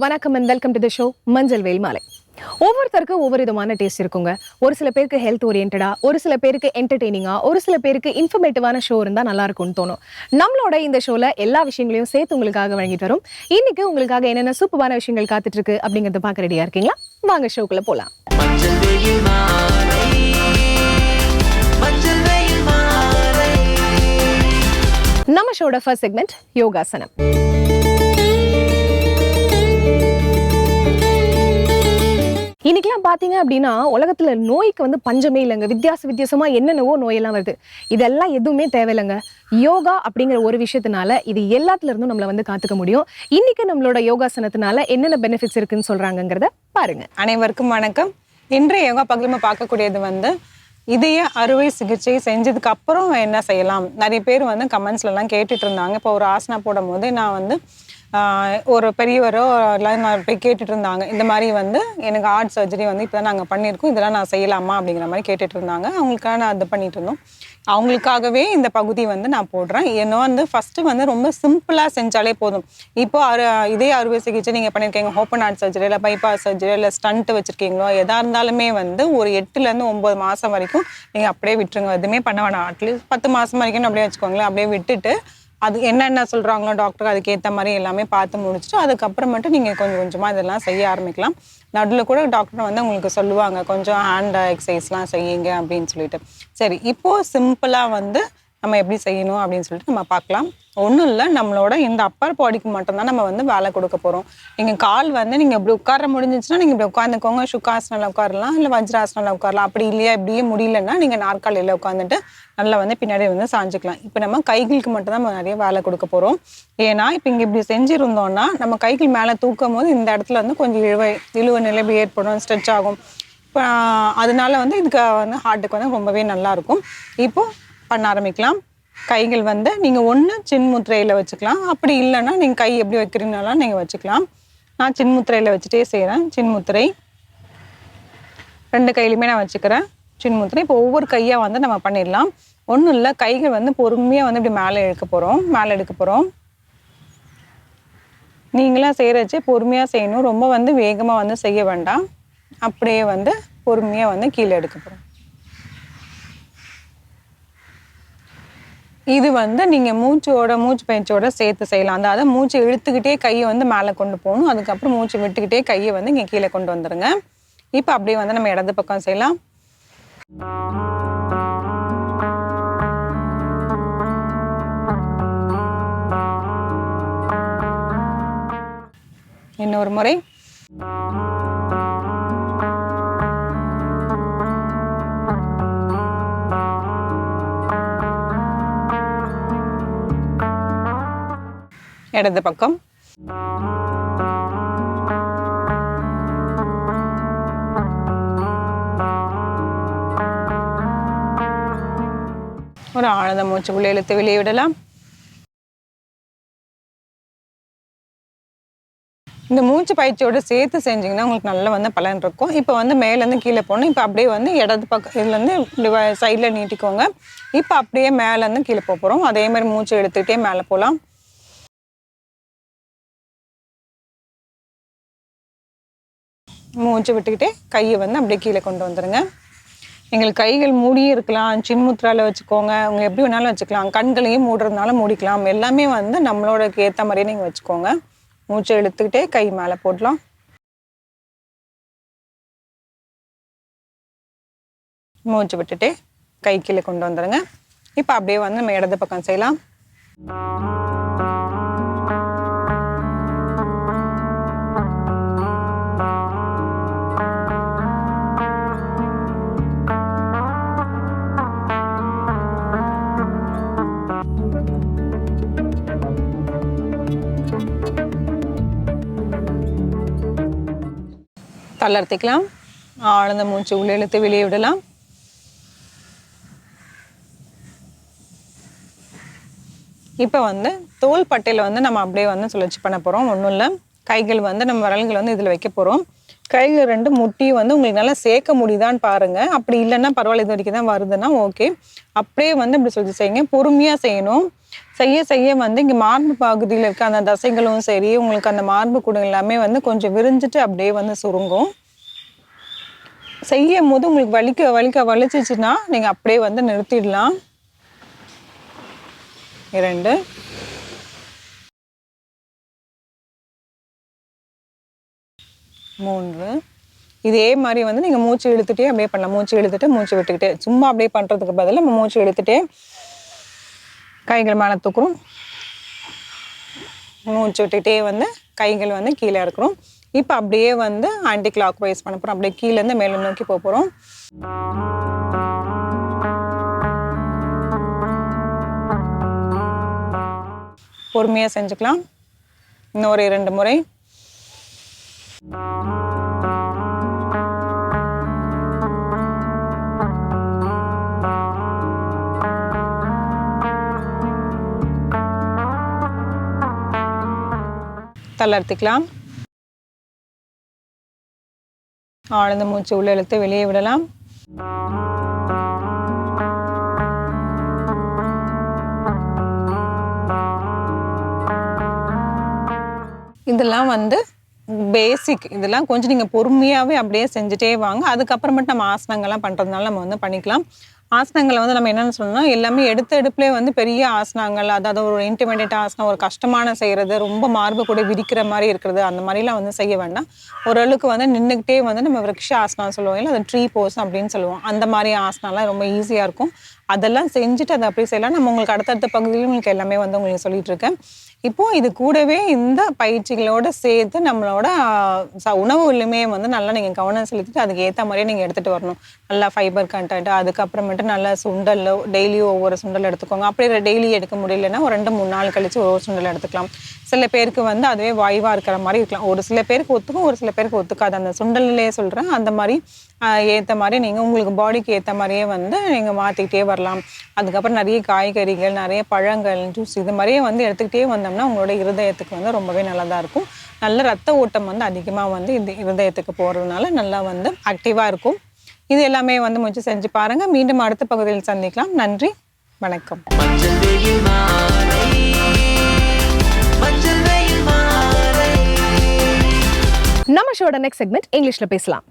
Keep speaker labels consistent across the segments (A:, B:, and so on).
A: வணக்கம் and welcome to the show Manjal Vel Malai. ஒவ்வொருத்தருக்கும் ஒவ்வொரு விதமான டேஸ்ட் இருக்குங்க. ஒரு சில பேருக்கு ஹெல்த் ஓரியன்டா ஒரு சில பேருக்கு என்டர்டெய்னிங்கா ஒரு சில பேருக்கு இன்ஃபர்மேட்டிவான ஷோ இருந்தா நல்லா இருக்கும்னு தோணும். நம்மளோட இந்த ஷோல எல்லா விஷயங்களையும் சேர்த்து உங்களுக்காக வழங்கிட்டு வரும். இன்னைக்கு உங்களுக்காக என்னென்ன சூப்பரான விஷயங்கள் காத்துட்டு இருக்கு அப்படிங்கறத பார்க்க ரெடியா இருக்கீங்களா? வாங்க ஷோக்குள்ள
B: மாலை
A: நம்ம ஷோட ஃபர்ஸ்ட் செக்மெண்ட் யோகாசனம். இன்னைக்கெல்லாம் பார்த்தீங்க அப்படின்னா உலகத்தில் நோய்க்கு வந்து பஞ்சமே இல்லைங்க. வித்தியாச வித்தியாசமாக என்னென்னவோ நோயெல்லாம் வருது. இதெல்லாம் எதுவுமே தேவையில்லைங்க. யோகா அப்படிங்கிற ஒரு விஷயத்தினால இது எல்லாத்துலேருந்தும் நம்மளை வந்து காத்துக்க முடியும். இன்னைக்கு நம்மளோட யோகாசனத்தினால என்னென்ன பெனிஃபிட்ஸ் இருக்குன்னு சொல்கிறாங்கங்கிறத பாருங்க.
C: அனைவருக்கும் வணக்கம். இன்றைய யோகா பகுதியில் பார்க்கக்கூடியது வந்து இதய அறுவை சிகிச்சை செஞ்சதுக்கு அப்புறம் என்ன செய்யலாம்? நிறைய பேர் வந்து கமெண்ட்ஸ்லலாம் கேட்டுட்டு இருந்தாங்க. இப்போ ஒரு ஆசனா போடும் போது நான் வந்து ஒரு பெரியவரோ எல்லாம் நான் போய் கேட்டுட்டு இருந்தாங்க இந்த மாதிரி வந்து எனக்கு ஹார்ட் சர்ஜரி வந்து இப்போ தான் நாங்கள் பண்ணியிருக்கோம். இதெல்லாம் நான் செய்யலாமா அப்படிங்கிற மாதிரி கேட்டுட்டு இருந்தாங்க அவங்களுக்காக நான் இது பண்ணிட்டு இருந்தோம் அவங்களுக்காகவே இந்த பகுதி வந்து நான் போடுறேன். ஏன்னா வந்து ஃபஸ்ட்டு வந்து ரொம்ப சிம்பிளாக செஞ்சாலே போதும். இப்போ அரு இதே அறுவை சிகிச்சை நீங்கள் பண்ணியிருக்கீங்க ஓப்பன் ஹார்ட் சர்ஜரி இல்லை பைபாஸ் சர்ஜரி இல்லை ஸ்டண்ட் வச்சுருக்கீங்களோ எதாக இருந்தாலுமே வந்து ஒரு எட்டுலேருந்து ஒம்பது மாதம் வரைக்கும் நீங்கள் அப்படியே விட்டுருங்க. எதுவுமே பண்ண வேணாம். அட்லீஸ்ட் பத்து மாதம் வரைக்கும் அப்படியே வச்சுக்கோங்களேன். அப்படியே விட்டுட்டு அது என்னென்ன சொல்கிறாங்களோ டாக்டர் அதுக்கேற்ற மாதிரி எல்லாமே பார்த்து முடிச்சுட்டு அதுக்கப்புறமேட்டு நீங்கள் கொஞ்சம் கொஞ்சமாக இதெல்லாம் செய்ய ஆரம்பிக்கலாம். நடுவில் கூட டாக்டர் வந்து உங்களுக்கு சொல்லுவாங்க கொஞ்சம் ஹேண்ட் எக்ஸசைஸ்லாம் செய்யுங்க அப்படின்னு சொல்லிட்டு. சரி இப்போது சிம்பிளாக வந்து நம்ம எப்படி செய்யணும் அப்படின்னு சொல்லிட்டு நம்ம பார்க்கலாம். ஒன்றும் இல்லை நம்மளோட இந்த அப்பர் பாடிக்கு மட்டும்தான் நம்ம வந்து வேலை கொடுக்க போகிறோம் நீங்கள் கால் வந்து நீங்கள் இப்படி உட்கார முடிஞ்சிச்சுன்னா நீங்கள் இப்படி உட்காந்துக்கோங்க சுக்காசனில் உட்காரலாம் இல்லை வஜ்ராசனில் உட்காரலாம். அப்படி இல்லையா இப்படியே முடியலன்னா நீங்கள் நாற்காலியில் உட்காந்துட்டு நல்லா வந்து பின்னாடி வந்து சாஞ்சிக்கலாம். இப்போ நம்ம கைகளுக்கு மட்டும்தான் நம்ம நிறைய வேலை கொடுக்க போகிறோம் ஏன்னா இப்போ இங்கே இப்படி செஞ்சுருந்தோம்னா நம்ம கைகள் மேலே தூக்கும் போது இந்த இடத்துல வந்து கொஞ்சம் இழுவை இழுவ நிலை இப்படி ஏற்படும் ஸ்ட்ரெச் ஆகும். இப்போ அதனால வந்து இதுக்கு வந்து ஹார்ட்டுக்கு வந்து ரொம்பவே நல்லாயிருக்கும் இப்போது பண்ண ஆரம்பிக்கலாம். கைகள் வந்து நீங்கள் ஒன்று சின்முத்திரையில் வச்சுக்கலாம். அப்படி இல்லைன்னா நீங்கள் கை எப்படி வைக்கிறீங்கனாலும் நீங்கள் வச்சுக்கலாம். நான் சின்முத்திரையில் வச்சுட்டே செய்கிறேன் சின்முத்திரை ரெண்டு கையிலுமே நான் வச்சுக்கிறேன். சின்முத்திரை இப்போ ஒவ்வொரு கையாக வந்து நம்ம பண்ணிடலாம். ஒன்றும் இல்லை கைகள் வந்து பொறுமையாக வந்து இப்படி மேலே எடுக்க போகிறோம் மேலே எடுக்க போகிறோம் நீங்களாம் செய்கிறச்சே பொறுமையாக செய்யணும். ரொம்ப வந்து வேகமாக வந்து செய்ய வேண்டாம். அப்படியே வந்து பொறுமையாக வந்து கீழே எடுக்க போகிறோம் இது வந்து நீங்கள் மூச்சோட மூச்சு பயிற்சியோட சேர்த்து செய்யலாம். அதாவது மூச்சு இழுத்துக்கிட்டே கையை வந்து மேலே கொண்டு போகணும். அதுக்கப்புறம் மூச்சு விட்டுக்கிட்டே கையை வந்து இங்கே கீழே கொண்டு வந்துடுங்க இப்போ அப்படியே வந்து நம்ம இடது பக்கம் செய்யலாம். இன்னொரு முறை. இடது பக்கம். ஒரு ஆழ்ந்த மூச்சுக்குள்ளே இழுத்து வெளியே விடலாம். இந்த மூச்சு பயிற்சியோட சேர்த்து செஞ்சீங்கன்னா உங்களுக்கு நல்ல வந்து பலன் இருக்கும். இப்போ வந்து மேலேருந்து கீழே போகணும் இப்போ அப்படியே வந்து இடது பக்கம் இதுலேருந்து சைடில் நீட்டிக்கோங்க. இப்போ அப்படியே மேலேருந்து கீழே போக போகிறோம் அதே மாதிரி மூச்சு எடுத்துக்கிட்டே மேலே போகலாம். மூச்சு விட்டுக்கிட்டே கையை வந்து அப்படியே கீழே கொண்டு வந்துடுங்க எங்களுக்கு கைகள் மூடியும் இருக்கலாம். சின்முத்ரால வச்சுக்கோங்க. அவங்க எப்படி வேணாலும் வச்சுக்கலாம். கண்களையும் மூடுறதுனால மூடிக்கலாம். எல்லாமே வந்து நம்மளோட ஏற்ற மாதிரியே நீங்கள் வச்சுக்கோங்க. மூச்சை இழுத்துக்கிட்டே கை மேலே போடலாம். மூச்சு விட்டுட்டே கை கீழே கொண்டு வந்துடுங்க இப்போ அப்படியே வந்து நம்ம இடது பக்கம் செய்யலாம். தளர்த்திக்கலாம். ஆழ்ந்த மூச்சு உள்ளே இழுத்து வெளியே விடலாம். இப்போ வந்து தோல் பட்டையில் வந்து நம்ம அப்படியே வந்து சுழற்சி பண்ண போகிறோம் ஒன்றும் இல்லை. கைகள் வந்து நம்ம விரல்கள் வந்து இதில் வைக்க போகிறோம் கையில் ரெண்டு முட்டியும் வந்து உங்களுக்கு நல்லா சேர்க்க முடியுதான்னு பாருங்க. அப்படி இல்லைன்னா பரவாயில்ல இது வரைக்கும் தான் வருதுன்னா ஓகே அப்படியே வந்து இப்படி சொல்லி செய்யுங்க. பொறுமையாக செய்யணும். செய்ய செய்ய வந்து இங்கே மார்பு பகுதியில் இருக்க அந்த தசைகளும் சரி உங்களுக்கு அந்த மார்பு கூடம் எல்லாமே வந்து கொஞ்சம் விரிஞ்சிட்டு அப்படியே வந்து சுருங்கும். செய்யும் போது உங்களுக்கு வலிக்க வலிக்க வலிச்சிச்சுன்னா நீங்கள் அப்படியே வந்து நிறுத்திடலாம். இரண்டு. மூன்று. இதே மாதிரி வந்து நீங்கள் மூச்சு இழுத்துட்டே அப்படியே பண்ணலாம். மூச்சு இழுத்துட்டு மூச்சு விட்டுக்கிட்டே. சும்மா அப்படியே பண்ணுறதுக்கு பதிலா நம்ம மூச்சு இழுத்துட்டே கைகள் மேலே தூக்குறோம். மூச்சு விட்டுக்கிட்டே வந்து கைகள் வந்து கீழே இருக்கிறோம் இப்போ அப்படியே வந்து ஆன்டி கிளாக் வைஸ் பண்ண போகிறோம் அப்படியே கீழேருந்து மேலே நோக்கி போக போகிறோம் பொறுமையாக செஞ்சுக்கலாம். இன்னொரு இரண்டு முறை. தளர்த்திக்கலாம் ஆழ்ந்த மூச்சு உள்ள இழுத்து வெளியே விடலாம். இதெல்லாம் வந்து பேசிக் இதெல்லாம் கொஞ்சம் நீங்கள் பொறுமையாகவே அப்படியே செஞ்சுட்டே வாங்க. அதுக்கப்புறமேட்டு நம்ம ஆசனங்கள்லாம் பண்ணுறதுனால நம்ம வந்து பண்ணிக்கலாம். ஆசனங்களை வந்து நம்ம என்னென்னு சொல்லணும்னா எல்லாமே எடுத்த எடுப்புலேயே வந்து பெரிய ஆசனங்கள் அதாவது ஒரு இன்டிமேட்டட் ஆசனம் ஒரு கஷ்டமான செய்கிறது ரொம்ப மார்பு கூட விரிக்கிற மாதிரி இருக்கிறது அந்த மாதிரிலாம் வந்து செய்ய வேண்டாம். ஓரளவுக்கு வந்து நின்றுக்கிட்டே வந்து நம்ம விரக்ஷ ஆசனம் சொல்லுவோம் இல்லை அது ட்ரீ போஸ் அப்படின்னு சொல்லுவோம். அந்த மாதிரி ஆசனம்லாம் ரொம்ப ஈஸியாக இருக்கும். அதெல்லாம் செஞ்சுட்டு அதை அப்படி செய்யலாம். நம்ம உங்களுக்கு அடுத்தடுத்த பகுதியிலும் உங்களுக்கு எல்லாமே வந்து உங்களுக்கு சொல்லிட்டு இருக்கேன். இப்போ இது கூடவே இந்த பயிற்சிகளோட சேர்த்து நம்மளோட உணவு ச- வந்து நல்லா நீங்கள் கவனம் செலுத்திட்டு அதுக்கு ஏற்ற மாதிரியே நீங்கள் எடுத்துகிட்டு வரணும். நல்லா ஃபைபர் கண்டென்ட் அதுக்கப்புறமேட்டு நல்லா சுண்டல் டெய்லியும் ஒவ்வொரு சுண்டல் எடுத்துக்கோங்க. அப்படியே டெய்லி எடுக்க முடியலன்னா ஒரு ரெண்டு மூணு நாள் கழிச்சு ஒரு சுண்டல் எடுத்துக்கலாம். சில பேருக்கு வந்து அதுவே வாய்வாக இருக்கிற மாதிரி இருக்கலாம். ஒரு சில பேருக்கு ஒத்துக்கும் ஒரு சில பேருக்கு ஒத்துக்காது. அந்த சுண்டல்லையே சொல்கிறேன் அந்த மாதிரி ஏற்ற மாதிரி நீங்கள் உங்களுக்கு பாடிக்கு ஏற்ற மாதிரியே வந்து நீங்கள் மாற்றிக்கிட்டே வரலாம். அதுக்கப்புறம் நிறைய காய்கறிகள் நிறைய பழங்கள் ஜூஸ் இது மாதிரியே வந்து எடுத்துக்கிட்டே வந்தோம்னா உங்களோட இருதயத்துக்கு வந்து ரொம்பவே நல்லதாக இருக்கும். நல்ல ரத்த ஓட்டம் வந்து அதிகமாக வந்து இந்த இருதயத்துக்கு போகிறதுனால நல்லா வந்து ஆக்டிவாக இருக்கும். இது எல்லாமே வந்து முயற்சி செஞ்சு பாருங்கள் மீண்டும் அடுத்த பகுதியில் சந்திக்கலாம். நன்றி. வணக்கம்.
A: நம்ம ஷோட நெக்ஸ்ட் செக்மெண்ட் இங்கிலீஷ்ல பேசலாம்.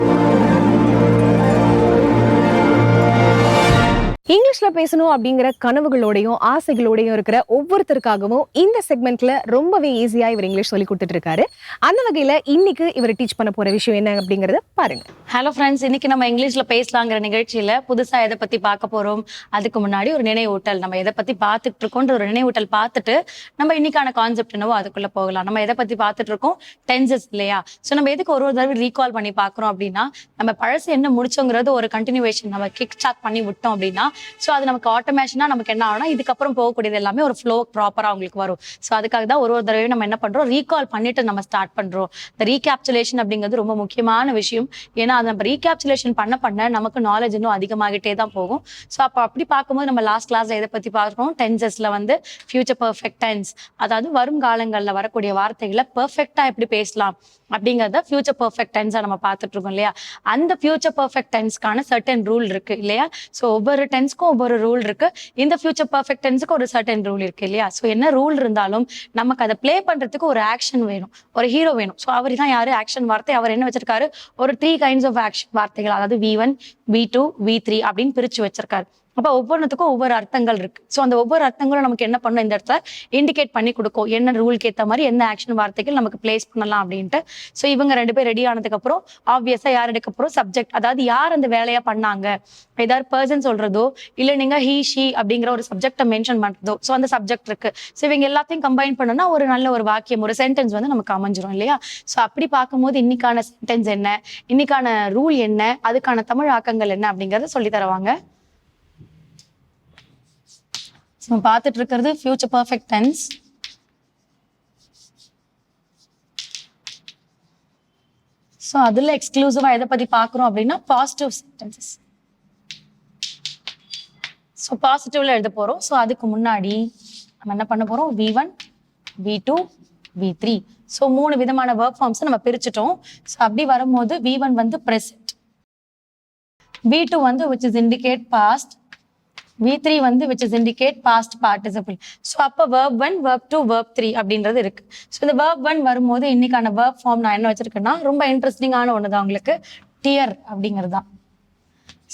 A: இங்கிலீஷில் பேசணும் அப்படிங்கிற கனவுகளோடையும் ஆசைகளோடையும் இருக்கிற ஒவ்வொருத்தருக்காகவும் இந்த செக்மெண்ட்ல ரொம்பவே ஈஸியாக இவர் இங்கிலீஷ் சொல்லி கொடுத்துட்டு இருக்காரு அந்த வகையில் இன்னைக்கு இவர் டீச் பண்ண போற விஷயம் என்ன அப்படிங்கிறத பாருங்க.
D: ஹலோ ஃப்ரெண்ட்ஸ் இன்னைக்கு நம்ம இங்கிலீஷில் பேசலாங்கிற நிகழ்ச்சியில புதுசாக எதை பத்தி பார்க்க போறோம்? அதுக்கு முன்னாடி ஒரு நினைவூட்டல். நம்ம எதை பத்தி பார்த்துட்டு இருக்கோன்ற ஒரு நினைவூட்டல் பார்த்துட்டு நம்ம இன்னைக்கான கான்செப்ட் என்னவோ அதுக்குள்ள போகலாம். நம்ம எதை பத்தி பார்த்துட்டு இருக்கோம் டென்சஸ் இல்லையா? ஸோ நம்ம எதுக்கு ஒரு ஒரு தடவை ரீகால் பண்ணி பார்க்குறோம் அப்படின்னா நம்ம பழசு என்ன முடிச்சோங்கிறது ஒரு கண்டினியூவேஷன் நம்ம கிக் ஸ்டார்ட் பண்ணி விட்டோம் அப்படின்னா ஸோ அது நமக்கு ஆட்டோமேஷனாக நமக்கு என்ன ஆகும்னா இதுக்கப்புறம் போகக்கூடியது எல்லாமே ஒரு ஃப்ளோ ப்ராப்பராக உங்களுக்கு வரும். ஸோ அதுக்காக தான் ஒரு ஒரு தடவையும் நம்ம என்ன பண்றோம்? ரீகால் பண்ணிட்டு நம்ம ஸ்டார்ட் பண்றோம். இந்த ரீகேப்சுலேஷன் அப்படிங்கிறது ரொம்ப முக்கியமான விஷயம். ஏன்னா அதை நம்ம ரீகேப்சுலேஷன் பண்ண பண்ண நமக்கு நாலேஜ் இன்னும் அதிகமாகிட்டே தான் போகும். ஸோ அப்போ அப்படி பார்க்கும்போது நம்ம லாஸ்ட் கிளாஸில் எதை பத்தி பார்க்குறோம்? டென்சஸ்ல வந்து ஃபியூச்சர் பர்ஃபெக்ட் டென்ஸ் அதாவது வரும் காலங்களில் வரக்கூடிய வார்த்தைகளை பர்ஃபெக்டாக எப்படி பேசலாம்? அப்படிங்கிறத ஃபியூச்சர் பர்ஃபெக்ட் டென்ஸாக நம்ம பார்த்துட்டு இருக்கோம் இல்லையா? அந்த ஃபியூச்சர் பர்ஃபெக்ட் டென்ஸ்க்கான சர்டன் ரூல் இருக்கு இல்லையா? ஸோ ஒவ்வொரு டென்ஸ்க்கும் ஒவ்வொரு ரூல் இருக்கு. இந்த ஃபியூச்சர் பர்ஃபெக்ட் டென்ஸுக்கு ஒரு சர்டன் ரூல் இருக்கு இல்லையா? ஸோ என்ன ரூல் இருந்தாலும் நமக்கு அதை ப்ளே பண்றதுக்கு ஒரு ஆக்ஷன் வேணும். ஒரு ஹீரோ வேணும். ஸோ அவர் தான் யாரு? ஆக்ஷன் வார்த்தை. அவர் என்ன வச்சிருக்காரு? ஒரு த்ரீ கைண்ட்ஸ் ஆஃப் ஆக்ஷன் வார்த்தைகள். அதாவது V one V two V three அப்படின்னு பிரிச்சு வச்சிருக்காரு. அப்போ ஒவ்வொன்றுத்துக்கும் ஒவ்வொரு அர்த்தங்கள் இருக்கு. ஸோ அந்த ஒவ்வொரு அர்த்தங்களும் நமக்கு என்ன பண்ணும்? இந்த இடத்துல இண்டிகேட் பண்ணி கொடுக்கும். என்ன ரூலுக்கு ஏற்ற மாதிரி என்ன ஆக்ஷன் வார்த்தைகள் நமக்கு பிளேஸ் பண்ணலாம் அப்படின்ட்டு. ஸோ இவங்க ரெண்டு பேர் ரெடி ஆனதுக்கப்புறம் ஆப்வியஸாக யார் எடுக்க போகிறோம் சப்ஜெக்ட் அதாவது யார் அந்த வேலையாக பண்ணாங்க? ஏதாவது பர்சன் சொல்றதோ இல்லை நீங்க ஹீ ஷி அப்படிங்கிற ஒரு சப்ஜெக்டை மென்ஷன் பண்ணுறதோ ஸோ அந்த சப்ஜெக்ட் இருக்கு. ஸோ இவங்க எல்லாத்தையும் கம்பைன் பண்ணோம்னா ஒரு நல்ல ஒரு வாக்கியம் ஒரு சென்டென்ஸ் வந்து நமக்கு அமைஞ்சிரும் இல்லையா? ஸோ அப்படி பார்க்கும்போது இன்னைக்கான சென்டென்ஸ் என்ன? இன்னைக்கான ரூல் என்ன? அதுக்கான தமிழ் ஆக்கங்கள் என்ன அப்படிங்கிறத சொல்லி தருவாங்க. நம்ம பார்த்துட்டு இருக்கிறது ஃபியூச்சர் பர்ஃபெக்ட் டென்ஸ் ஸோ அதில் எக்ஸ்க்ளூசிவாக எதை பற்றி பார்க்குறோம் அப்படின்னா பாசிட்டிவ் சென்டென்சஸ் ஸோ பாசிட்டிவ்ல எழுத போகிறோம் ஸோ அதுக்கு முன்னாடி நம்ம என்ன பண்ண போகிறோம் V one V two V three so மூணு விதமான ஒர்க் ஃபார்ம்ஸை நம்ம பிரிச்சுட்டோம். ஸோ அப்படி வரும்போது வி ஒன் வந்து ப்ரெசென்ட் வி டூ வந்து which is indicate past V three வந்து which is indicate past participle so அப்போ verb one verb two verb three அப்படின்றது இருக்கு. ஸோ இந்த வேர்ப் ஒன் வரும்போது இன்னைக்கான வேர்ப் ஃபார்ம் நான் என்ன வச்சிருக்கேன்னா ரொம்ப இன்ட்ரெஸ்டிங்கான ஒன்று தான் உங்களுக்கு. டியர் அப்படிங்கிறது தான்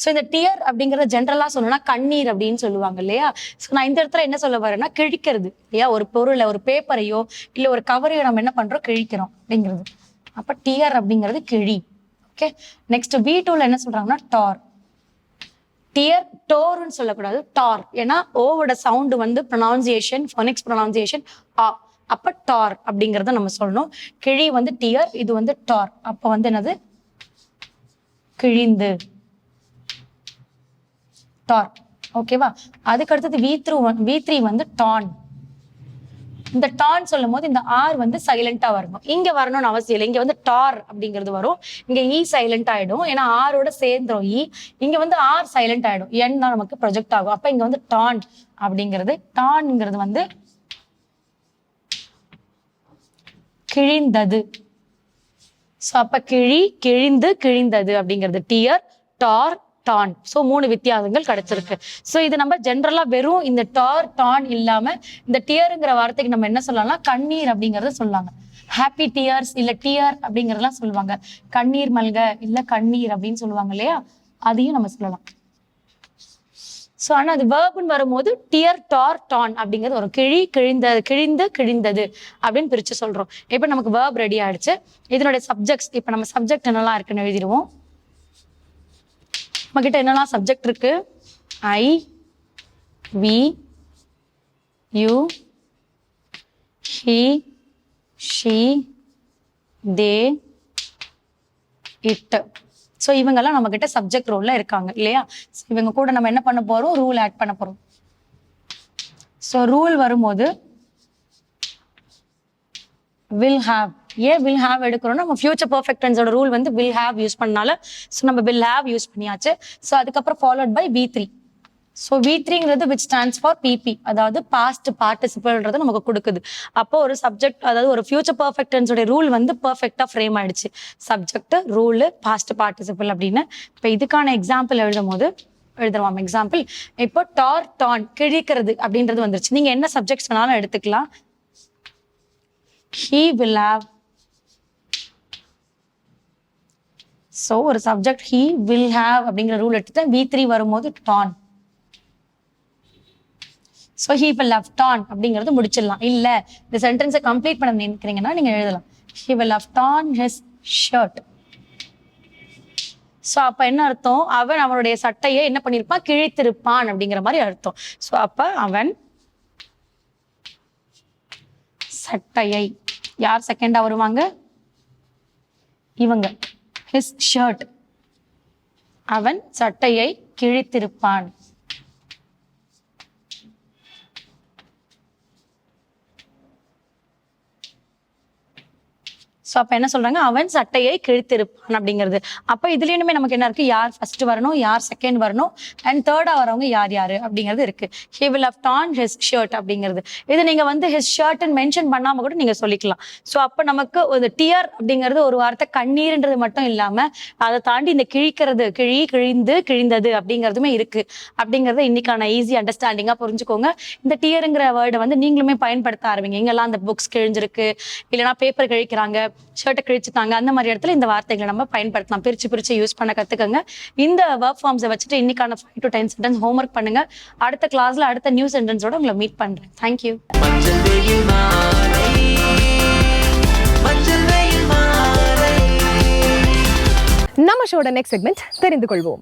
D: ஸோ இந்த டியர் அப்படிங்கிறத ஜென்ரலாக சொல்லணும்னா கண்ணீர் அப்படின்னு சொல்லுவாங்க இல்லையா? ஸோ நான் இந்த இடத்துல என்ன சொல்ல வரேன்னா கிழிக்கிறது. இல்லையா? ஒரு பொருளை ஒரு பேப்பரையோ இல்லை ஒரு கவரையோ நம்ம என்ன பண்ணுறோம் கிழிக்கிறோம் அப்படிங்கிறது. அப்போ டியர் அப்படிங்கிறது கிழி. ஓகே நெக்ஸ்ட் பி என்ன சொல்றாங்கன்னா டார் டியர் டோர்னு சொல்லக்கூடாது டார் ஏன்னா ஓவோட சவுண்டு வந்து ப்ரொனவுன்சியேஷன் ஃபோனிக்ஸ் ப்ரொனவுன்சியேஷன் ஆ அப்போ டார் அப்படிங்கிறத நம்ம சொல்லணும். கிழி வந்து டியர் இது வந்து டார் அப்போ வந்து என்னது? கிழிந்து. டார் ஓகேவா அதுக்கு அடுத்தது வி த்ரூ வி த்ரீ வந்து டான் இந்த டான் சொல்லும் போது இந்த ஆர் வந்து சைலண்டா வரணும். இங்க வரணும்னு அவசியம் இல்லை. இங்க வந்து டார் அப்படிங்கிறது வரும். இங்க e இ சைலண்ட் ஆயிடும். ஏன்னா ஆரோட சேர்ந்துரும் இ இங்க வந்து ஆர் சைலண்ட் ஆயிடும். என் தான் நமக்கு ப்ரொஜெக்ட் ஆகும். அப்ப இங்க வந்து டான் அப்படிங்கிறது டான்ங்கிறது வந்து கிழிந்தது. ஸோ அப்ப கிழி கிழிந்து கிழிந்தது அப்படிங்கிறது. டியர் டார் டான் ஸோ மூணு வித்தியாசங்கள் கிடைச்சிருக்கு. ஸோ இது நம்ம ஜென்ரலா வெறும் இந்த டார் டான் இல்லாம இந்த டியருங்கிற வார்த்தைக்கு நம்ம என்ன சொல்லலாம் கண்ணீர் அப்படிங்கறத சொல்லாங்க ஹாப்பி டியர்ஸ் இல்ல டியர் அப்படிங்கறதெல்லாம் சொல்லுவாங்க. கண்ணீர் மல்க இல்ல கண்ணீர் அப்படின்னு சொல்லுவாங்க இல்லையா? அதையும் நம்ம சொல்லலாம். ஸோ ஆனால் அது வேர்புன்னு வரும்போது டியர் டார் டான் அப்படிங்கிறது ஒரு கிழி கிழிந்த கிழிந்து கிழிந்தது அப்படின்னு பிரித்து சொல்கிறோம் இப்போ நமக்கு வேர்ப் ரெடி ஆயிடுச்சு. இதனுடைய சப்ஜெக்ட்ஸ் இப்போ நம்ம சப்ஜெக்ட் என்னெல்லாம் இருக்குன்னு எழுதிடுவோம். நம்மக்கிட்ட என்னெல்லாம் சப்ஜெக்ட் இருக்கு? I we you he she they it so இவங்கெல்லாம் நம்ம கிட்ட சப்ஜெக்ட் ரோல்ல இருக்காங்க இல்லையா? இவங்க கூட நம்ம என்ன பண்ண போறோம்? ரூல் ஆட் பண்ண போறோம். ஸோ ரூல் வரும்போது வில் ஹாவ் ஏன் வில் ஹாவ் எடுக்கிறோம்னா நம்ம ஃபியூச்சர் பர்ஃபெக்ட் டென்ஸோட ரூல் வந்து வில் ஹாவ் யூஸ் பண்ணால ஸோ நம்ம வில் ஹாவ் யூஸ் பண்ணியாச்சு. ஸோ அதுக்கப்புறம் followed by V three so V த்ரீங்கிறது which stands for PP அதாவது பாஸ்ட் பார்ட்டிசிபிள்ன்றது நமக்கு கொடுக்குது. அப்போ ஒரு சப்ஜெக்ட் அதாவது ஒரு ஃபியூச்சர் பர்ஃபெக்ட் ரூல் வந்து பர்ஃபெக்டாக ஃப்ரேம் ஆயிடுச்சு. சப்ஜெக்ட் ரூலு பாஸ்ட் பார்ட்டிசிபிள் அப்படின்னு. இப்போ இதுக்கான எக்ஸாம்பிள் எழுதும் போது எழுதுறோம் எக்ஸாம்பிள் இப்போ டார் டான் கிழிக்கிறது அப்படின்றது வந்துருச்சு. நீங்க என்ன சப்ஜெக்ட்ஸ் வேணாலும் எடுத்துக்கலாம். ஹீ வில் ஹாவ் ஸோ ஒரு சப்ஜெக்ட் ஹீ வில் ஹாவ் அப்படிங்கிற ரூல் எடுத்துட்டு வி த்ரீ வரும்போது torn so he will love torn அப்படிங்கிறது முடிச்சிடலாம். இல்ல இந்த சென்டென்ஸை கம்ப்ளீட் பண்ண நினைக்கிறீங்கன்னா நீங்க எழுதலாம். He will love torn his shirt so அப்ப என்ன அர்த்தம்? அவன் அவனுடைய சட்டையை என்ன பண்ணியிருப்பான் கிழித்திருப்பான் அப்படிங்கிற மாதிரி அர்த்தம். ஸோ அப்ப அவன் சட்டையை யார் செகண்டா வருவாங்க? இவங்க. ஹிஸ் ஷர்ட் அவன் சட்டையை கிழித்திருப்பான். ஸோ அப்போ என்ன சொல்றாங்க? அவன் சட்டையை கிழித்திருப்பான் அப்படிங்கிறது. அப்போ இதுலேயுமே நமக்கு என்ன இருக்கு? யார் ஃபர்ஸ்ட் வரணும்? யார் செகண்ட் வரணும்? அண்ட் தேர்டா வரவங்க யார் யாரு? அப்படிங்கிறது இருக்கு. He will have torn his shirt அப்படிங்கிறது. இது நீங்க வந்து ஹிஸ் ஷர்ட் மென்ஷன் பண்ணாம கூட நீங்க சொல்லிக்கலாம். ஸோ அப்போ நமக்கு ஒரு டியர் அப்படிங்கிறது ஒரு வார்த்தை கண்ணீர்ன்றது மட்டும் இல்லாம அதை தாண்டி இந்த கிழிக்கிறது கிழி கிழிந்து கிழிந்தது அப்படிங்கிறதுமே இருக்கு. அப்படிங்கறத இன்னைக்கான ஈஸி அண்டர்ஸ்டாண்டிங்கா புரிஞ்சுக்கோங்க. இந்த டியருங்கிற வேர்டை வந்து நீங்களுமே பயன்படுத்த ஆரம்பிங்க. எங்கெல்லாம் அந்த புக்ஸ் கிழிஞ்சிருக்கு. இல்லைன்னா பேப்பர் கிழிக்கிறாங்க. ஷர்ட்டை கிழிச்சுட்டாங்க. அந்த மாதிரி இடத்துல இந்த வார்த்தைகளை நம்ம பயன்படுத்தலாம். பிரிச்சு பிரிச்சு யூஸ் பண்ண கத்துக்கங்க. இந்த ஒர்க் ஃபார்ம்ஸை வச்சுட்டு இன்னைக்கான five to ten sentence homework பண்ணுங்க. அடுத்த கிளாஸ்ல அடுத்த நியூ சென்டென்ஸோட உங்களை மீட் பண்றேன். தேங்க்யூ
A: நம்ம ஷோட நெக்ஸ்ட் செக்மெண்ட் தெரிந்து கொள்வோம்.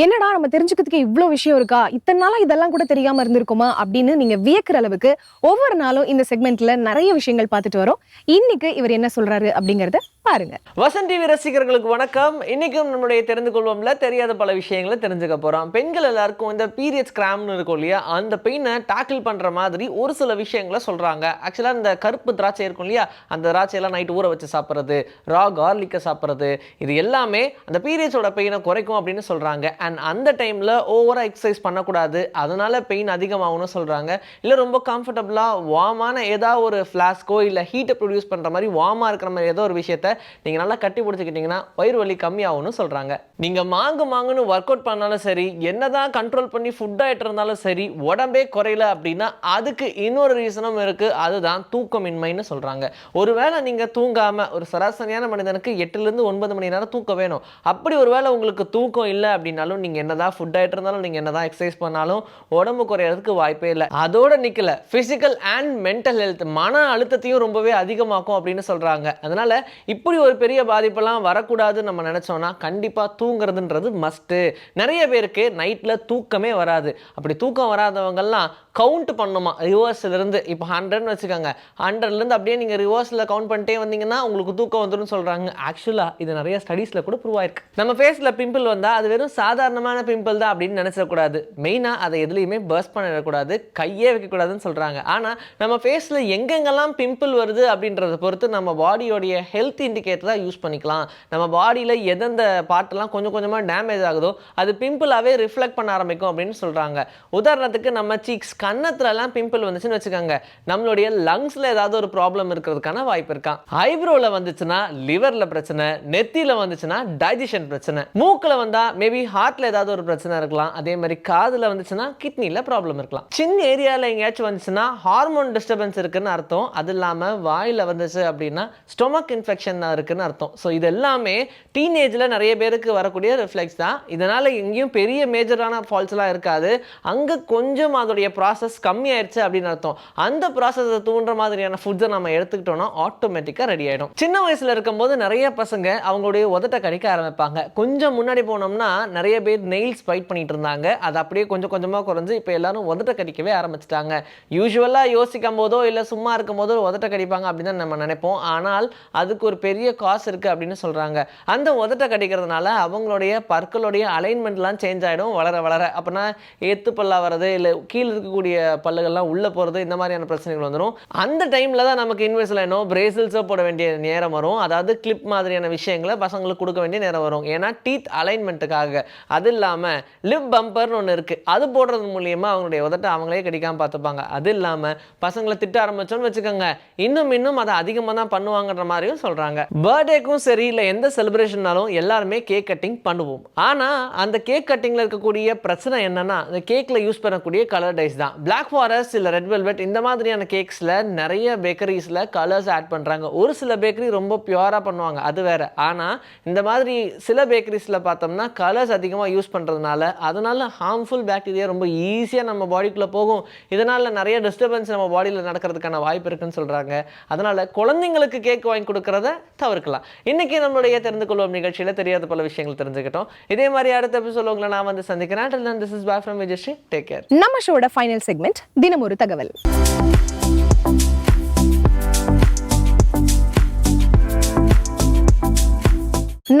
A: என்னடா நம்ம தெரிஞ்சுக்கிறதுக்கு இவ்வளோ விஷயம் இருக்கா? இத்தனை நாளாக இதெல்லாம் கூட தெரியாமல் இருந்திருக்குமா? அப்படின்னு நீங்கள் வியக்கிற அளவுக்கு ஒவ்வொரு நாளும் இந்த செக்மெண்ட்ல நிறைய விஷயங்கள் பார்த்துட்டு வரோம். இன்னைக்கு இவர் என்ன சொல்றாரு அப்படிங்கிறத பாருங்க.
E: வசன் டிவி ரசிகர்களுக்கு வணக்கம். இன்னைக்கும் நம்மளுடைய தெரிந்து கொள்வோம்ல தெரியாத பல விஷயங்களை தெரிஞ்சுக்க போறோம். பெண்கள் எல்லாருக்கும் இந்த பீரியட்ஸ் கிராம்னு இருக்கும் இல்லையா அந்த பெயினை டாக்கிள் பண்ற மாதிரி ஒரு சில விஷயங்களை சொல்றாங்க. ஆக்சுவலாக இந்த கருப்பு திராட்சை இருக்கும் இல்லையா அந்த திராட்சையெல்லாம் நைட் ஊற வச்சு சாப்பிட்றது ரா கார்லிக்கை சாப்பிட்றது இது எல்லாமே அந்த பீரியட்ஸோட பெயினை குறைக்கும் அப்படின்னு சொல்றாங்க. அண்ட் அந்த டைமில் ஓவராக எக்ஸசைஸ் பண்ணக்கூடாது. அதனால் பெயின் அதிகமாகும்னு சொல்கிறாங்க இல்லை ரொம்ப கம்ஃபர்டபுளாக வார்மான ஏதாவது ஒரு ஃப்ளாஸ்க்கோ இல்லை ஹீட்டை ப்ரொடியூஸ் பண்ணுற மாதிரி வார்மாக இருக்கிற மாதிரி ஏதோ ஒரு விஷயத்த நீங்கள் நல்லா கட்டி பிடிச்சிக்கிட்டிங்கன்னா வயிறு வலி கம்மியாகும்னு சொல்கிறாங்க நீங்கள் மாங்கு மாங்குன்னு ஒர்க் அவுட் பண்ணாலும் சரி என்னதான் கண்ட்ரோல் பண்ணி ஃபுட் ஆகிட்டு இருந்தாலும் சரி உடம்பே குறையல அப்படின்னா அதுக்கு இன்னொரு ரீசனும் இருக்குது அதுதான் தூக்கமின்மைன்னு சொல்கிறாங்க ஒருவேளை நீங்கள் தூங்காமல் ஒரு சராசரியான மனிதனுக்கு எட்டுலேருந்து ஒன்பது மணி நேரம் தூக்கம் வேணும். அப்படி ஒருவேளை உங்களுக்கு தூக்கம் இல்லை அப்படின்னாலும் நீங்கள் என்னதான் ஃபுட் ஆகிட்டு இருந்தாலும் நீங்கள் என்னதான் எக்ஸசைஸ் பண்ணாலும் உடம்பு குறையறதுக்கு வாய்ப்பே இல்லை. அதோட நிற்கல ஃபிசிக்கல் அண்ட் மென்டல் ஹெல்த் மன அழுத்தத்தையும் ரொம்பவே அதிகமாக்கும் அப்படின்னு சொல்கிறாங்க அதனால இப்படி ஒரு பெரிய பாதிப்பெல்லாம் வரக்கூடாதுன்னு நம்ம நினச்சோம்னா கண்டிப்பாக தூங்குறதுன்றது மஸ்ட்டு நிறைய பேருக்கு நைட்டில் தூக்கமே வராது. அப்படி தூக்கம் வராதவங்கெல்லாம் கவுண்ட் பண்ணுமா? ரிவர்ஸ்லேருந்து இப்போ ஹண்ட்ரட்னு வச்சுக்கோங்க. ஹண்ட்ரட்லேருந்து அப்படியே நீங்கள் ரிவர்ஸில் கவுண்ட் பண்ணிட்டே வந்தீங்கன்னா உங்களுக்கு தூக்கம் வந்துடும் சொல்கிறாங்க ஆக்சுவலாக இது நிறைய ஸ்டடீஸில் கூட ப்ரூவ் ஆயிருக்கு. நம்ம ஃபேஸில் பிம்பிள் வந்தால் அது வெறும் சாதாரணமான பிம்பிள் தான் அப்படின்னு நினச்சிடக்கூடாது. மெயினாக அதை எதுலேயுமே பர்ஸ் பண்ணிடக்கூடாது. கையே வைக்கக்கூடாதுன்னு சொல்கிறாங்க ஆனால் நம்ம ஃபேஸில் எங்கெங்கெல்லாம் பிம்பிள் வருது அப்படின்றத பொறுத்து நம்ம பாடியோடைய ஹெல்த் இண்டிகேட்டராக யூஸ் பண்ணிக்கலாம். நம்ம பாடியில் எந்தெந்த பார்ட்டெல்லாம் கொஞ்சம் கொஞ்சமாக டேமேஜ் ஆகுதோ அது பிம்பிளாகவே ரிஃப்ளெக்ட் பண்ண ஆரம்பிக்கும் அப்படின்னு சொல்கிறாங்க உதாரணத்துக்கு நம்ம சீக்ஸ் கன்னத்துலலாம் பிம்பிள் வந்துச்சுன்னு வச்சுக்கோங்க. நம்மளுடைய லங்ஸில் ஏதாவது ஒரு ப்ராப்ளம் இருக்கிறதுக்கான வாய்ப்பு இருக்கான் ஐப்ரோவில் வந்துச்சுன்னா லிவரில் பிரச்சனை நெத்தியில் வந்துச்சுன்னா டைஜஷன் பிரச்சனை. மூக்கில் வந்தால் மேபி ஹார்ட்டில் ஏதாவது ஒரு பிரச்சனை இருக்கலாம். அதே மாதிரி காதில் வந்துச்சுன்னா கிட்னியில் ப்ராப்ளம் இருக்கலாம். சின்ன ஏரியாவில் எங்கேயாச்சும் வந்துச்சுன்னா ஹார்மோன் டிஸ்டர்பன்ஸ் இருக்குன்னு அர்த்தம். அது இல்லாமல் வாயில் வந்துச்சு அப்படின்னா ஸ்டொமக் இன்ஃபெக்ஷன் இருக்குன்னு அர்த்தம். ஸோ இது எல்லாமே டீனேஜில் நிறைய பேருக்கு வரக்கூடிய ரிஃப்ளெக்ஸ் தான். இதனால் எங்கேயும் பெரிய மேஜரான ஃபால்ஸ்லாம் இருக்காது. அங்கே கொஞ்சம் அதோடைய ப்ராசஸ் ப்ராசஸ் கம்மியாயிருச்சு அப்படின்னு அர்த்தம். அந்த ப்ராசஸை தூண்டுற மாதிரியான ஃபுட்ஸை நம்ம எடுத்துக்கிட்டோம்னா ஆட்டோமேட்டிக்காக ரெடி ஆகிடும் சின்ன வயசில் இருக்கும்போது நிறைய பசங்க அவங்களுடைய உதட்டை கடிக்க ஆரம்பிப்பாங்க. கொஞ்சம் முன்னாடி போனோம்னா நிறைய பேர் நெயில்ஸ் ஃபைட் பண்ணிட்டு இருந்தாங்க. அது அப்படியே கொஞ்சம் கொஞ்சமாக குறைஞ்சு இப்போ எல்லாரும் உதட்ட கடிக்கவே ஆரம்பிச்சிட்டாங்க. யூஸ்வலாக யோசிக்கும் போதோ இல்லை சும்மா இருக்கும் போதோ உதட்ட கடிப்பாங்க அப்படின்னு தான் நம்ம நினைப்போம். ஆனால் அதுக்கு ஒரு பெரிய காசு இருக்குது அப்படின்னு சொல்கிறாங்க அந்த உதட்ட கடிக்கிறதுனால அவங்களுடைய பற்களுடைய அலைன்மெண்ட்லாம் சேஞ்ச் ஆகிடும் வளர வளர. அப்படின்னா ஏத்து பல்லா வர்றது இல்லை கீழே இருக்கக்கூடிய பல்லுகள்லாம் உள்ளே போகிறது இந்த மாதிரியான பிரச்சனைகள் வந்துடும் அந்த டைமில் தான் நமக்கு இன்வெஸ்ட்லைனோ பிரேசில்ஸோ போட வேண்டிய நேரம் வரும். அதாவது கிளிப் மாதிரியான விஷயங்களை பசங்களுக்கு கொடுக்க வேண்டிய நேரம் வரும். ஏன்னா டீத் அலைன்மெண்ட்டுக்காக அது இல்லாமல் லிப் பம்பர்னு ஒன்று இருக்குது அது போடுறது மூலியமாக அவங்களுடைய உதட்ட அவங்களே கிடைக்காம பார்த்துப்பாங்க. அது இல்லாமல் பசங்களை திட்ட ஆரம்பிச்சோன்னு வச்சுக்கோங்க. இன்னும் இன்னும் அதை அதிகமாக தான் பண்ணுவாங்கன்ற மாதிரியும் சொல்கிறாங்க பர்த்டேக்கும் சரி இல்லை எந்த செலிப்ரேஷன்னாலும் எல்லாருமே கேக் கட்டிங் பண்ணுவோம். ஆனால் அந்த கேக் கட்டிங்கில் இருக்கக்கூடிய பிரச்சனை என்னென்னா அந்த கேக்கில் யூஸ் பண்ணக்கூடிய கலர் டைஸ் தான். Black ஃபாரஸ்ட் இல்லை ரெட் வெல்வெட் இந்த மாதிரியான கேக்ஸில் நிறைய பேக்கரிஸில் கலர்ஸ் ஆட் பண்ணுறாங்க ஒரு சில பேக்கரி ரொம்ப பியூராக பண்ணுவாங்க அது வேறு. ஆனால் இந்த மாதிரி சில பேக்கரிஸில் பார்த்தோம்னா கலர்ஸ் அதிகமாக யூஸ் பண்ணுறதுனால அதனால் ஹார்ம்ஃபுல் பேக்டீரியா ரொம்ப ஈஸியாக நம்ம பாடிக்குள்ளே போகும். இதனால் நிறைய டிஸ்டர்பன்ஸ் நம்ம பாடியில் நடக்கிறதுக்கான வாய்ப்பு இருக்குன்னு சொல்கிறாங்க அதனால் குழந்தைங்களுக்கு கேக் வாங்கி கொடுக்கறத தவிர்க்கலாம். இன்றைக்கி நம்மளுடைய தெரிந்து கொள்வோம் நிகழ்ச்சியில் தெரியாத பல விஷயங்கள் தெரிஞ்சுக்கிட்டோம். இதே மாதிரி அடுத்த எபிசோட உங்களை நான் வந்து சந்திக்கிறேன். This is back from Vijayasri take care
A: நம்ம ஷோட ஃபைனல் செக்மெண்ட் தினம் ஒரு தகவல்.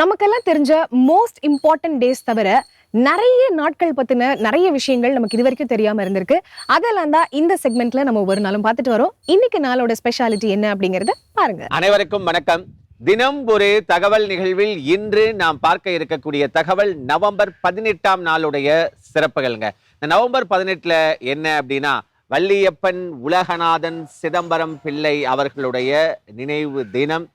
A: நமக்கெல்லாம் தெரிஞ்ச மோஸ்ட் இம்பார்ட்டன்ட் டேஸ் தவிர நிறைய நாட்கள் பத்தின நிறைய விஷயங்கள் நமக்கு இது வரைக்கும் தெரியாம இருந்திருக்கு. அதெல்லாம் தான் இந்த செக்மெண்ட்ல நம்ம ஒரு நாளும் பார்த்துட்டு வரோம். இன்னைக்கு நாளோட ஸ்பெஷாலிட்டி என்ன அப்படிங்கறத பாருங்க.
F: அனைவருக்கும் வணக்கம். தினம் ஒரு தகவல் நிகழ்வில் இன்று நாம் பார்க்க இருக்கக்கூடிய தகவல் நவம்பர் பதினெட்டாம் நாளுடைய சிறப்புகள்ங்க. இந்த நவம்பர் பதினெட்டுல என்ன அப்படின்னா வள்ளியப்பன் உலகநாதன் சிதம்பரம் பிள்ளை அவர்களுடைய நினைவு தினம்.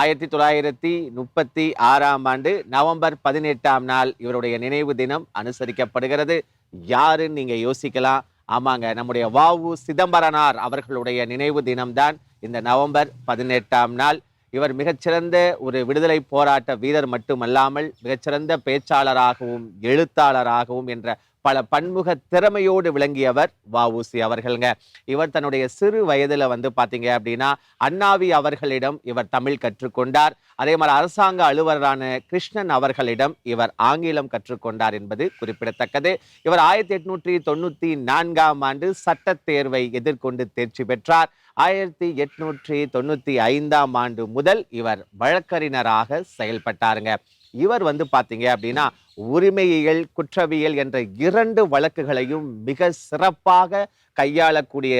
F: ஆயிரத்தி தொள்ளாயிரத்தி முப்பத்தி ஆறாம் ஆண்டு நவம்பர் பதினெட்டாம் நாள் இவருடைய நினைவு தினம் அனுசரிக்கப்படுகிறது. யாருன்னு நீங்க யோசிக்கலாம். ஆமாங்க நம்முடைய வாவு சிதம்பரனார் அவர்களுடைய நினைவு தினம்தான் இந்த நவம்பர் பதினெட்டாம் நாள். இவர் மிகச்சிறந்த ஒரு விடுதலை போராட்ட வீரர் மட்டுமல்லாமல் மிகச்சிறந்த பேச்சாளராகவும் எழுத்தாளராகவும் என்ற பல பன்முக திறமையோடு விளங்கியவர் வஉசி அவர்களுங்க. இவர் தன்னுடைய சிறு வயதில் வந்து பார்த்தீங்க அப்படின்னா அண்ணாவி அவர்களிடம் இவர் தமிழ் கற்றுக்கொண்டார். அதே மாதிரி அரசாங்க அலுவலரான கிருஷ்ணன் அவர்களிடம் இவர் ஆங்கிலம் கற்றுக்கொண்டார் என்பது குறிப்பிடத்தக்கது. இவர் ஆயிரத்தி எட்நூற்றி தொண்ணூற்றி நான்காம் ஆண்டு சட்ட தேர்வை எதிர்கொண்டு தேர்ச்சி பெற்றார். ஆயிரத்தி எட்நூற்றி தொண்ணூற்றி ஐந்தாம் ஆண்டு முதல் இவர் வழக்கறிஞராக செயல்பட்டாருங்க. இவர் வந்து பார்த்தீங்க அப்படின்னா உரிமையியல் குற்றவியல் என்ற இரண்டு வழக்குகளையும் மிக சிறப்பாக கையாளக்கூடிய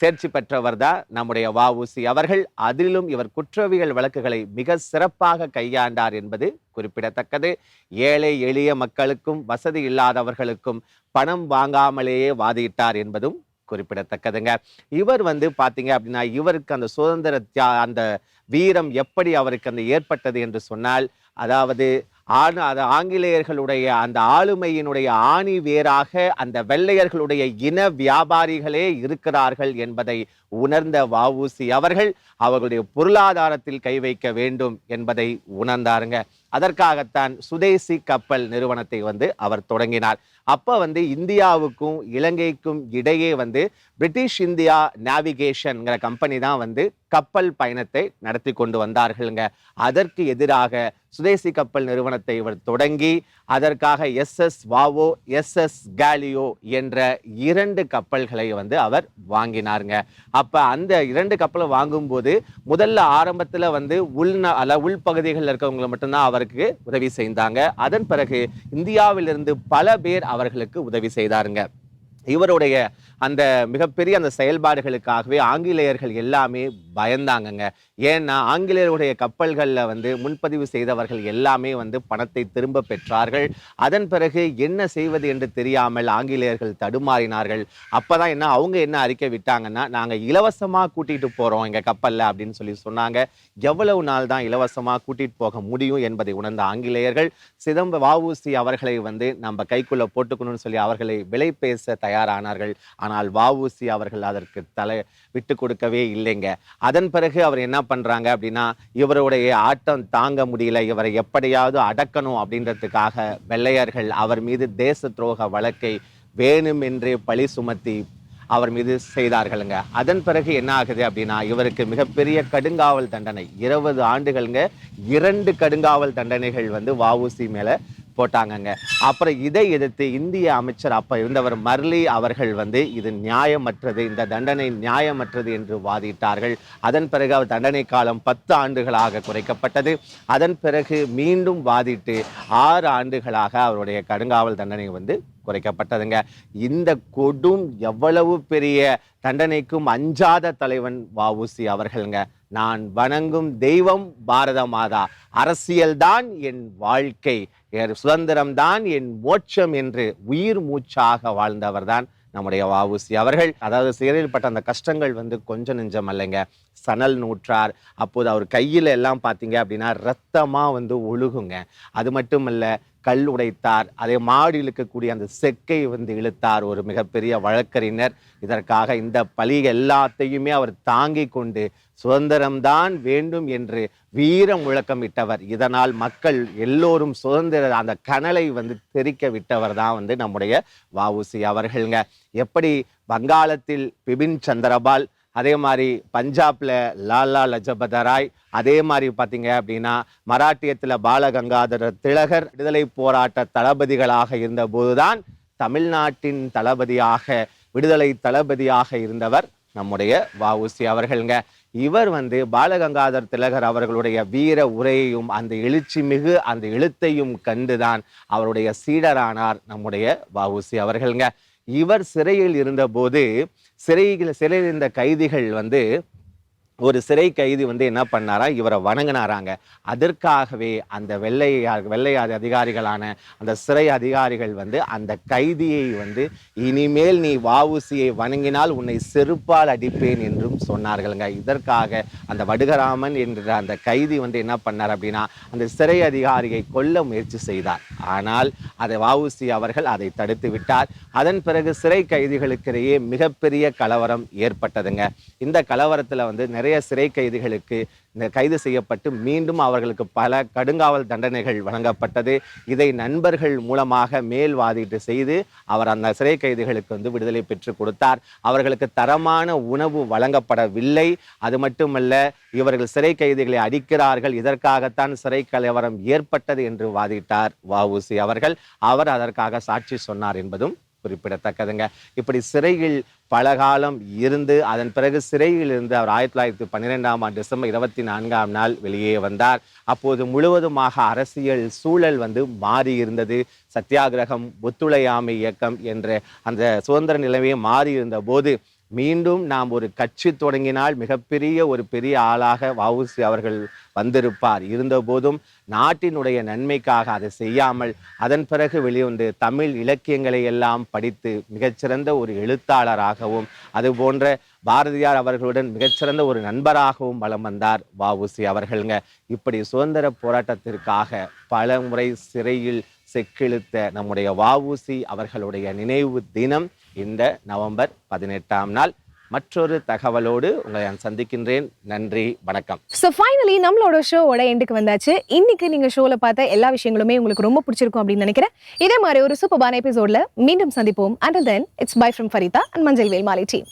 F: தேர்ச்சி பெற்றவர் தான் நம்முடைய வஉசி அவர்கள். அதிலும் இவர் குற்றவியல் வழக்குகளை மிக சிறப்பாக கையாண்டார் என்பது குறிப்பிடத்தக்கது. ஏழை எளிய மக்களுக்கும் வசதி இல்லாதவர்களுக்கும் பணம் வாங்காமலேயே வாதிட்டார் என்பதும் குறிப்பிடத்தக்கதுங்க. இவர் வந்து பார்த்தீங்க அப்படின்னா இவருக்கு அந்த சுதந்திர தியா அந்த வீரம் எப்படி அவருக்கு அந்த ஏற்பட்டது என்று சொன்னால் அதாவது ஆண் அது ஆங்கிலேயர்களுடைய அந்த ஆளுமையினுடைய ஆணி வேராக அந்த வெள்ளையர்களுடைய இன வியாபாரிகளே இருக்கிறார்கள் என்பதை உணர்ந்த வவுசி அவர்கள் அவர்களுடைய பொருளாதாரத்தில் கை வைக்க வேண்டும் என்பதை உணர்ந்தாருங்க. அதற்காகத்தான் சுதேசி கப்பல் நிறுவனத்தை வந்து அவர் தொடங்கினார். அப்போ வந்து இந்தியாவுக்கும் இலங்கைக்கும் இடையே வந்து பிரிட்டிஷ் இந்தியா நேவிகேஷன்ங்கிற கம்பெனி தான் வந்து கப்பல் பயணத்தை நடத்தி கொண்டு வந்தார்கள்ங்க. அதற்கு எதிராக சுதேசி கப்பல் நிறுவனத்தை இவர் தொடங்கி அதற்காக எஸ்எஸ் வாவோ எஸ்எஸ் கேலியோ என்ற இரண்டு கப்பல்களை வந்து அவர் வாங்கினாருங்க. அப்போ அந்த இரண்டு கப்பலை வாங்கும்போது முதல்ல ஆரம்பத்தில் வந்து உள்ந அல்ல உள்பகுதிகளில் இருக்கவங்களை மட்டும்தான் அவருக்கு உதவி செய்தாங்க. அதன் பிறகு இந்தியாவிலிருந்து பல பேர் அவர்களுக்கு உதவி செய்தாருங்க. இவருடைய அந்த மிகப்பெரிய அந்த செயல்பாடுகளுக்காகவே ஆங்கிலேயர்கள் எல்லாமே பயந்தாங்கங்க. ஏன்னா ஆங்கிலேயருடைய கப்பல்களில் வந்து முன்பதிவு செய்தவர்கள் எல்லாமே வந்து பணத்தை திரும்ப பெற்றார்கள். அதன் பிறகு என்ன செய்வது என்று தெரியாமல் ஆங்கிலேயர்கள் தடுமாறினார்கள். அப்போ தான் என்ன அவங்க என்ன அறிக்கை விட்டாங்கன்னா நாங்கள் இலவசமாக கூட்டிகிட்டு போகிறோம் எங்கள் கப்பலில் அப்படின்னு சொல்லி சொன்னாங்க. எவ்வளவு நாள் தான் இலவசமாக கூட்டிகிட்டு போக முடியும் என்பதை உணர்ந்த ஆங்கிலேயர்கள் சிதம்ப வவுசி அவர்களை வந்து நம்ம கைக்குள்ளே போட்டுக்கணும்னு சொல்லி அவர்களை விலை பேச தயாரானார்கள். ஆனால் வஉசி அவர்கள் அதற்கு தலை விட்டு கொடுக்கவே இல்லைங்க. அதன் பிறகு அவர் என்ன பண்றாங்க அப்படின்னா இவருடைய ஆட்டம் தாங்க முடியல இவரை எப்படியாவது அடக்கணும் அப்படின்றதுக்காக வெள்ளையர்கள் அவர் மீது தேச துரோக வழக்கை வேணுமென்றே பழி சுமத்தி அவர் மீது செய்தார்களுங்க. அதன் பிறகு என்ன ஆகுது அப்படின்னா இவருக்கு மிகப்பெரிய கடுங்காவல் தண்டனை. இருபது ஆண்டுகள்ங்க இரண்டு கடுங்காவல் தண்டனைகள் வந்து வஉசி மேல போட்டாங்கங்க. அப்புறம் இதை எதிர்த்து இந்திய அமைச்சர் அப்ப இருந்தவர் மர்லி அவர்கள் வந்து இது நியாயமற்றது இந்த தண்டனை நியாயமற்றது என்று வாதிட்டார்கள். அதன் பிறகு அவர் தண்டனை காலம் பத்து ஆண்டுகளாக குறைக்கப்பட்டது. அதன் பிறகு மீண்டும் வாதிட்டு ஆறு ஆண்டுகளாக அவருடைய கடுங்காவல் தண்டனை வந்து குறைக்கப்பட்டதுங்க. இந்த கொடும் எவ்வளவு பெரிய தண்டனைக்கும் அஞ்சாத தலைவன் வஉசி அவர்களுங்க. நான் வணங்கும் தெய்வம் பாரத மாதா. அரசியல்தான் என் வாழ்க்கை. என் சுதந்திரம்தான் என் மோட்சம் என்று உயிர் மூச்சாக வாழ்ந்தவர்தான் நம்முடைய வஉசி அவர்கள். அதாவது சிறையில் பட்ட அந்த கஷ்டங்கள் வந்து கொஞ்சம் நெஞ்சம் அல்லங்க. சணல் நூற்றார். அப்போது அவர் கையில் எல்லாம் பார்த்தீங்க அப்படின்னா ரத்தமாக வந்து ஒழுகுங்க. அது மட்டும் இல்லை கல் உடைத்தார். அதே மாடு இழுக்கக்கூடிய அந்த செக்கை வந்து இழுத்தார் ஒரு மிகப்பெரிய வழக்கறிஞர். இதற்காக இந்த பழி எல்லாத்தையுமே அவர் தாங்கி கொண்டு சுதந்திரம்தான் வேண்டும் என்று வீரம் முழக்கமிட்டவர் இதனால் மக்கள் எல்லோரும் சுதந்திர அந்த கனலை வந்து தெரிக்க விட்டவர் தான் வந்து நம்முடைய வவுசி அவர்களுங்க. எப்படி வங்காளத்தில் பிபின் சந்திரபால் அதே மாதிரி பஞ்சாப்ல லாலா லஜபத ராய் அதே மாதிரி பார்த்தீங்க அப்படின்னா மராட்டியத்தில் பாலகங்காதர திலகர் விடுதலை போராட்ட தளபதிகளாக இருந்தபோதுதான் தமிழ்நாட்டின் தளபதியாக விடுதலை தளபதியாக இருந்தவர் நம்முடைய வஉசி அவர்கள்ங்க. இவர் வந்து பாலகங்காதர் திலகர் அவர்களுடைய வீர உரையையும் அந்த எழுச்சி மிகு அந்த எழுத்தையும் கண்டுதான் அவருடைய சீடரானார் நம்முடைய வஉசி அவர்கள்ங்க. இவர் சிறையில் இருந்தபோது சிறையில் சிறையில் இருந்த கைதிகள் வந்து ஒரு சிறை கைதி வந்து என்ன பண்ணாரா? இவரை வணங்கினாராங்க. அதற்காகவே அந்த வெள்ளை வெள்ளை அதிகாரிகளான அந்த சிறை அதிகாரிகள் வந்து அந்த கைதியை வந்து இனிமேல் நீ வாவுசியை வணங்கினால் உன்னை செருப்பால் அடிப்பேன் என்றும் சொன்னார்களுங்க. இதற்காக அந்த வடுகராமன் என்ற அந்த கைதி வந்து என்ன பண்ணார் அப்படின்னா அந்த சிறை அதிகாரியை கொல்ல முயற்சி செய்தார். ஆனால் அதை வாவுசி அவர்கள் அதை தடுத்து விட்டார். அதன் பிறகு சிறை கைதிகளுக்கிடையே மிகப்பெரிய கலவரம் ஏற்பட்டதுங்க. இந்த கலவரத்தில் வந்து நிறைய சிறை கைதிகளுக்கு கைது செய்யப்பட்டு மீண்டும் அவர்களுக்கு பல கடுங்காவல் தண்டனைகள் வழங்கப்பட்டது. இதை நண்பர்கள் மூலமாக மேல் வாதிட்டு செய்து அவர் அந்த சிறை கைதிகளுக்கு வந்து விடுதலை பெற்று கொடுத்தார். அவர்களுக்கு தரமான உணவு வழங்கப்படவில்லை. அது மட்டுமல்ல இவர்கள் சிறை கைதிகளை அடிக்கிறார்கள். இதற்காகத்தான் சிறை கலவரம் ஏற்பட்டது என்று வாதிட்டார் வஉசி அவர்கள். அவர் அதற்காக சாட்சி சொன்னார் என்பதும் குறிப்பிடத்தக்கதுங்க. இப்படி சிறையில் பல காலம் இருந்து அதன் பிறகு சிறையில் இருந்து அவர் ஆயிரத்தி தொள்ளாயிரத்தி பன்னிரெண்டாம் ஆண்டு டிசம்பர் இருபத்தி நான்காம் நாள் வெளியே வந்தார். அப்போது முழுவதுமாக அரசியல் சூழல் வந்து மாறி இருந்தது சத்தியாகிரகம் ஒத்துழையாமை இயக்கம் என்ற அந்த சுதந்திர நிலைமையை மாறி இருந்த போது மீண்டும் நாம் ஒரு கட்சி தொடங்கினால் மிகப்பெரிய ஒரு பெரிய ஆளாக வவுசி அவர்கள் வந்திருப்பார். இருந்தபோதும் நாட்டினுடைய நன்மைக்காக அதை செய்யாமல் அதன் பிறகு வெளிவந்து தமிழ் இலக்கியங்களை எல்லாம் படித்து மிகச்சிறந்த ஒரு எழுத்தாளராகவும் அதுபோன்ற பாரதியார் அவர்களுடன் மிகச்சிறந்த ஒரு நண்பராகவும் வலம் வந்தார் வவுசி அவர்களுங்க. இப்படி சுதந்திர போராட்டத்திற்காக பல முறை சிறையில் செக்கிழுத்த நம்முடைய வாவூசி அவர்களுடைய நினைவு தினம் இந்த நவம்பர் பதினெட்டாம் நாள். மற்றொரு தகவலோடு உங்களை நான் சந்திக்கின்றேன். நன்றி வணக்கம்.
A: ஸோ ஃபைனலி நம்மளோட ஷோவோட எண்டுக்கு வந்தாச்சு. இன்னைக்கு நீங்க ஷோல பார்த்த எல்லா விஷயங்களுமே உங்களுக்கு ரொம்ப பிடிச்சிருக்கும் அப்படின்னு நினைக்கிறேன். இதே மாதிரி ஒரு சூப்பரான எபிசோட்ல மீண்டும் சந்திப்போம். And then it's bye from Farida and Manjal Vel Malai team